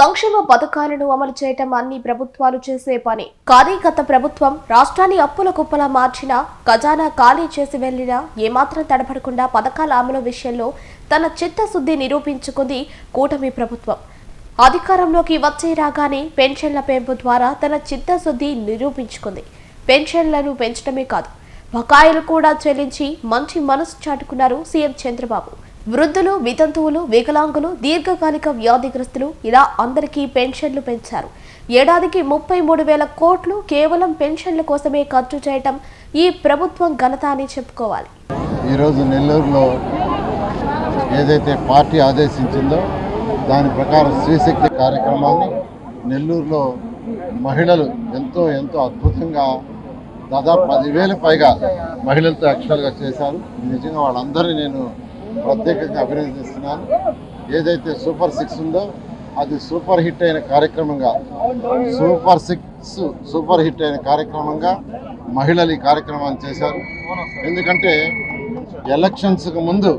సంక్షేమ పథకాలను అమలు చేయటం అన్ని ప్రభుత్వాలు చేసే పని. కానీ గత ప్రభుత్వం రాష్ట్రాన్ని అప్పుల కుప్పలా మార్చినా ఖజానా ఖాళీ చేసి వెళ్ళినా ఏమాత్రం తడబడకుండా పథకాల అమలు విషయంలో తన చిత్తశుద్ధి నిరూపించుకుంది కూటమి ప్రభుత్వం. అధికారంలోకి వచ్చే రాగానే పెన్షన్ల పెంపు ద్వారా తన చిత్తశుద్ధి నిరూపించుకుంది. పెన్షన్లను పెంచడమే కాదు బకాయిలు కూడా చెల్లించి మంచి మనసు చాటుకున్నారు సీఎం చంద్రబాబు. వృద్ధులు వితంతువులు వికలాంగులు దీర్ఘకాలిక వ్యాధిగ్రస్తులు ఇలా అందరికీ పెన్షన్లు పెంచారు. ఏడాదికి ముప్పై మూడు వేల కోట్లు కేవలం పెన్షన్ల కోసమే ఖర్చు చేయటం ఈ ప్రభుత్వం ఘనత అని చెప్పుకోవాలి. ఈరోజు నెల్లూరులో ఏదైతే పార్టీ ఆదేశించిందో దాని ప్రకారం శ్రీశక్తి కార్యక్రమాన్ని నెల్లూరులో మహిళలు ఎంతో ఎంతో అద్భుతంగా దాదాపు పదివేలు పైగా మహిళలతో యాక్చువల్గా చేశారు. నిజంగా వాళ్ళందరినీ నేను ప్రత్యేకంగా అభినందిస్తున్నాను. ఏదైతే సూపర్ సిక్స్ ఉందో అది సూపర్ హిట్ అయిన కార్యక్రమంగా సూపర్ సిక్స్ సూపర్ హిట్ అయిన కార్యక్రమంగా మహిళలు ఈ కార్యక్రమాన్ని చేశారు. ఎందుకంటే ఎలక్షన్స్కు ముందు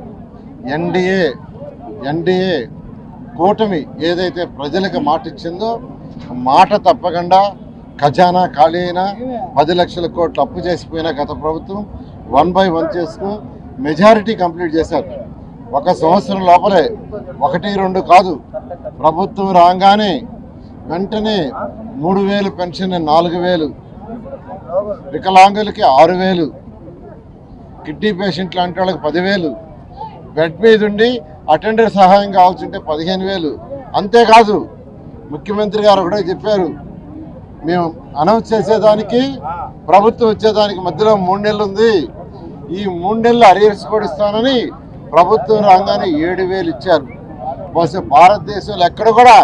ఎన్డీఏ ఎన్డీఏ కూటమి ఏదైతే ప్రజలకు మాట ఇచ్చిందో మాట తప్పకుండా ఖజానా ఖాళీ అయినా పది లక్షల కోట్లు అప్పు చేసిపోయిన గత ప్రభుత్వం వన్ బై వన్ చేసుకుని మెజారిటీ కంప్లీట్ చేశారు. ఒక సంవత్సరం లోపలే ఒకటి రెండు కాదు. ప్రభుత్వం రాగానే వెంటనే మూడు వేలు పెన్షన్ నాలుగు వేలు. వికలాంగులకి ఆరు వేలు. కిడ్నీ పేషెంట్ లాంటి వాళ్ళకి పదివేలు. బెడ్ మీద ఉండి అటెండర్ సహాయం కావాల్సి ఉంటే పదిహేను వేలు. అంతేకాదు ముఖ్యమంత్రి గారు ఒకటే చెప్పారు మేము అనౌన్స్ చేసేదానికి ప్రభుత్వం వచ్చేదానికి మధ్యలో మూడు నెలలు ఉంది. ఈ మూడు నెలలు అరియర్స్ కూడా ఇస్తానని ప్రభుత్వం రాగానే ఏడు వేలు ఇచ్చారు. బహుశా భారతదేశంలో ఎక్కడ కూడా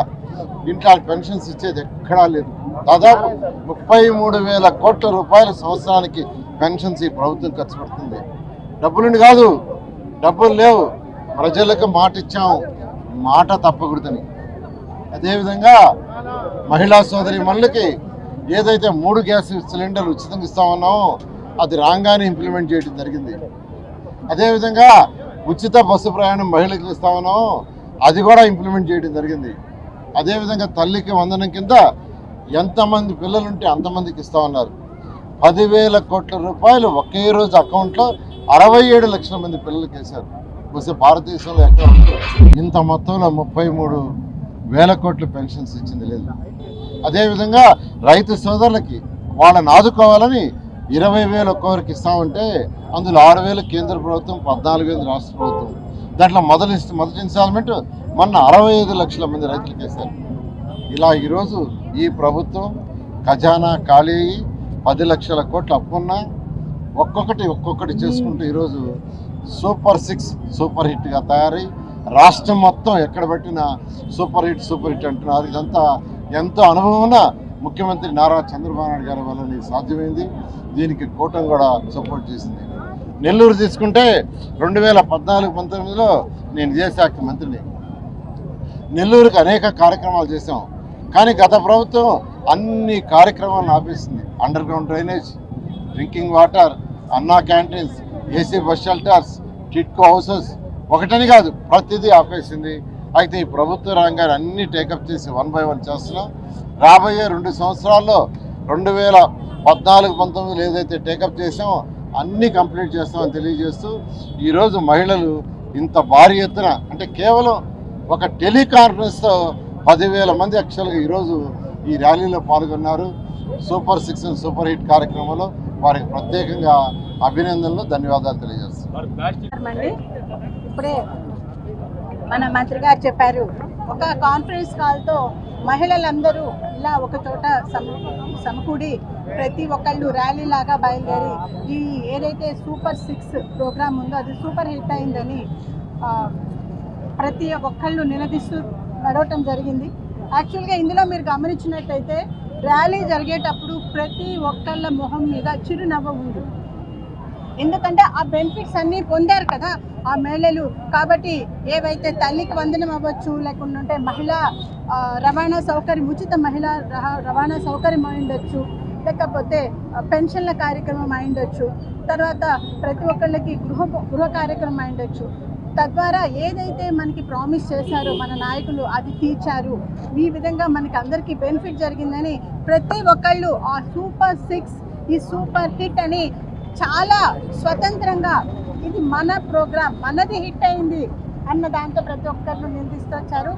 ఇంట్లో పెన్షన్స్ ఇచ్చేది ఎక్కడా లేదు. దాదాపు ముప్పై మూడు వేల కోట్ల రూపాయల సంవత్సరానికి పెన్షన్స్ ఈ ప్రభుత్వం ఖర్చు పెడుతుంది. డబ్బులుండి కాదు డబ్బులు లేవు. ప్రజలకు మాట ఇచ్చాం. మాట తప్పకూడదని. అదేవిధంగా మహిళా సోదరి మనులకి ఏదైతే మూడు గ్యాస్ సిలిండర్లు ఉచితంగా ఇస్తామన్నామో అది రాగానే ఇంప్లిమెంట్ చేయడం జరిగింది. అదేవిధంగా ఉచిత బస్సు ప్రయాణం మహిళలకు ఇస్తామనో అది కూడా ఇంప్లిమెంట్ చేయడం జరిగింది. అదేవిధంగా తల్లికి వందనం కింద ఎంతమంది పిల్లలుంటే అంతమందికి ఇస్తామన్నారు. పదివేల కోట్ల రూపాయలు ఒకే రోజు అకౌంట్లో అరవై ఏడు లక్షల మంది పిల్లలకి వేశారు బహుశా భారతదేశంలో ఎక్కడ ఇంత మొత్తంలో ముప్పై మూడు వేల కోట్ల పెన్షన్స్ ఇచ్చింది లేదు. అదేవిధంగా రైతు సోదరులకి వాళ్ళని ఆదుకోవాలని ఇరవై వేలు ఒక్కొక్కరికి ఇస్తామంటే అందులో ఆరు వేలు కేంద్ర ప్రభుత్వం పద్నాలుగు వేలు రాష్ట్ర ప్రభుత్వం. దాంట్లో మొదటి ఇన్స్ట్- మొదటి ఇన్స్టాల్మెంట్ మొన్న అరవై ఐదు లక్షల మంది రైతులకు వేశారు ఇలా ఈరోజు ఈ ప్రభుత్వం ఖజానా ఖాళీ అయ్యి పది లక్షల కోట్లు అప్పున్నా ఒక్కొక్కటి ఒక్కొక్కటి చేసుకుంటూ ఈరోజు సూపర్ సిక్స్ సూపర్ హిట్గా తయారై రాష్ట్రం మొత్తం ఎక్కడ పెట్టినా సూపర్ హిట్ సూపర్ హిట్ అంటున్నారు. ఇదంతా ఎంతో అనుభవం ముఖ్యమంత్రి నారా చంద్రబాబు నాయుడు గారి వల్ల సాధ్యమైంది. దీనికి కూటమి కూడా సపోర్ట్ చేసింది. నెల్లూరు తీసుకుంటే రెండు వేల పద్నాలుగు పంతొమ్మిదిలో నేను విద్యాశాఖ మంత్రిని. నెల్లూరుకి అనేక కార్యక్రమాలు చేసాం కానీ గత ప్రభుత్వం అన్ని కార్యక్రమాలను ఆపేసింది. Underground drainage drinking water Anna canteens AC bus shelters TIDCO houses. ఒకటని కాదు ప్రతిదీ ఆపేసింది. అయితే ఈ ప్రభుత్వ రంగాన్ని అన్ని టేకప్ చేసి వన్ బై వన్ చేస్తున్నాం. రాబోయే రెండు సంవత్సరాల్లో రెండు వేల పద్నాలుగు పంతొమ్మిదిలో ఏదైతే టేకప్ చేసామో అన్నీ కంప్లీట్ చేస్తామని తెలియజేస్తూ ఈరోజు మహిళలు ఇంత భారీ ఎత్తున అంటే కేవలం ఒక టెలికాన్ఫరెన్స్తో పదివేల మంది యాక్చువల్గా ఈరోజు ఈ ర్యాలీలో పాల్గొన్నారు. Super six and super hit కార్యక్రమంలో వారికి ప్రత్యేకంగా అభినందనలు ధన్యవాదాలు తెలియజేస్తున్నాను మన మంత్రి గారు చెప్పారు. ఒక కాన్ఫరెన్స్ కాల్తో మహిళలందరూ ఇలా ఒక చోట సమ సమకూడి ప్రతి ఒక్కళ్ళు ర్యాలీ లాగా బయలుదేరి ఈ ఏదైతే సూపర్ సిక్స్ ప్రోగ్రామ్ ఉందో అది సూపర్ హిట్ అయిందని ప్రతి ఒక్కళ్ళు నిలదీస్తూ నడవటం జరిగింది. యాక్చువల్గా ఇందులో మీరు గమనించినట్టయితే ర్యాలీ జరిగేటప్పుడు ప్రతి ఒక్కళ్ళ మొహం మీద చిరునవ్వు ఉంది. ఎందుకంటే ఆ బెనిఫిట్స్ అన్నీ పొందారు కదా ఆ మహిళలు. కాబట్టి ఏవైతే తల్లికి వందనం అవ్వచ్చు లేకుంటే మహిళా రవాణా సౌకర్యం ఉచిత మహిళా రవాణా సౌకర్యం అయి ఉండొచ్చు. లేకపోతే పెన్షన్ల కార్యక్రమం అయిండొచ్చు తర్వాత ప్రతి ఒక్కళ్ళకి గృహ గృహ కార్యక్రమం అయిండొచ్చు తద్వారా ఏదైతే మనకి ప్రామిస్ చేశారో మన నాయకులు అది తీర్చారు. ఈ విధంగా మనకి అందరికీ బెనిఫిట్ జరిగిందని ప్రతి ఒక్కళ్ళు ఆ సూపర్ సిక్స్ ఈ సూపర్ హిట్ అని చాలా స్వతంత్రంగా ఇది మన ప్రోగ్రాం మనది హిట్ అయింది అన్న దాంతో ప్రతి ఒక్కరిని నిందిస్తూ వచ్చారు.